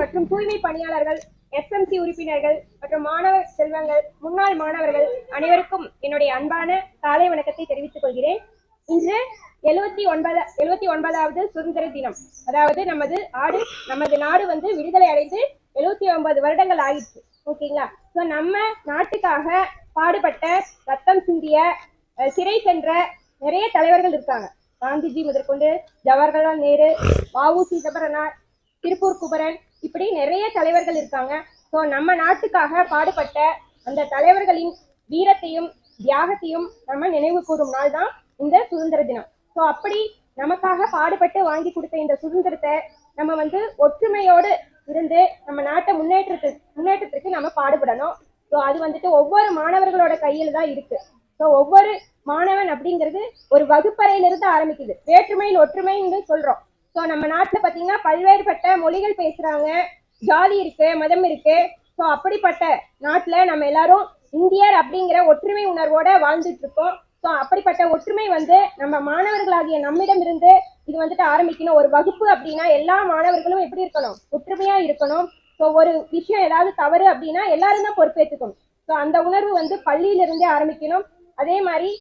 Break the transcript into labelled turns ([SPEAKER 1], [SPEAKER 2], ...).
[SPEAKER 1] மற்றும் தூய்மை பணியாளர்கள் எஸ்எம்சி உறுப்பினர்கள் மற்றும் மாணவ செல்வங்கள் முன்னாள் மாணவர்கள் அனைவருக்கும் என்னுடைய அன்பான காலை வணக்கத்தை தெரிவித்துக் கொள்கிறேன். இன்று எழுவத்தி ஒன்பது எழுவத்தி ஒன்பதாவது சுதந்திர தினம். அதாவது நமது ஆடு நமது நாடு வந்து விடுதலை அடைந்து எழுவத்தி ஒன்பது வருடங்கள் ஆயிடுச்சு ஓகேங்களா? ஸோ நம்ம நாட்டுக்காக பாடுபட்ட ரத்தம் சிந்திய சிறை சென்ற நிறைய தலைவர்கள் இருக்காங்க. காந்திஜி முதற்கொண்டு ஜவஹர்லால் நேரு வாவு சிதம்பரனார் திருப்பூர் குமரன் இப்படி நிறைய தலைவர்கள் இருக்காங்க. ஸோ நம்ம நாட்டுக்காக பாடுபட்ட அந்த தலைவர்களின் வீரத்தையும் தியாகத்தையும் நம்ம நினைவு கூறும் நாள் தான் இந்த சுதந்திர தினம். ஸோ அப்படி நமக்காக பாடுபட்டு வாங்கி கொடுத்த இந்த சுதந்திரத்தை நம்ம வந்து ஒற்றுமையோடு இருந்து நம்ம நாட்டை முன்னேற்றத்துக்கு முன்னேற்றத்திற்கு நம்ம பாடுபடணும். ஸோ அது வந்துட்டு ஒவ்வொரு மாணவர்களோட கையில் தான் இருக்கு. ஸோ ஒவ்வொரு மாணவன் அப்படிங்கிறது ஒரு வகுப்பறையிலிருந்து ஆரம்பிக்குது. வேற்றுமையில் ஒற்றுமைன்னு சொல்றோம். ஸோ நம்ம நாட்டில் பார்த்தீங்கன்னா பல்வேறுபட்ட மொழிகள் பேசுகிறாங்க ஜாதி இருக்கு மதம் இருக்கு. ஸோ அப்படிப்பட்ட நாட்டில் நம்ம எல்லாரும் இந்தியர் அப்படிங்கிற ஒற்றுமை உணர்வோட வாழ்ந்துட்டு இருக்கோம். ஸோ அப்படிப்பட்ட ஒற்றுமை வந்து நம்ம மாணவர்களாகிய நம்மிடம் இருந்து இது வந்துட்டு ஆரம்பிக்கணும். ஒரு வகுப்பு அப்படின்னா எல்லா மாணவர்களும் எப்படி இருக்கணும்? ஒற்றுமையா இருக்கணும். ஸோ ஒரு விஷயம் ஏதாவது தவறு அப்படின்னா எல்லாரும் தான் பொறுப்பேற்றுக்கணும் ஸோ அந்த உணர்வு வந்து பள்ளியிலிருந்தே ஆரம்பிக்கணும். அதே மாதிரி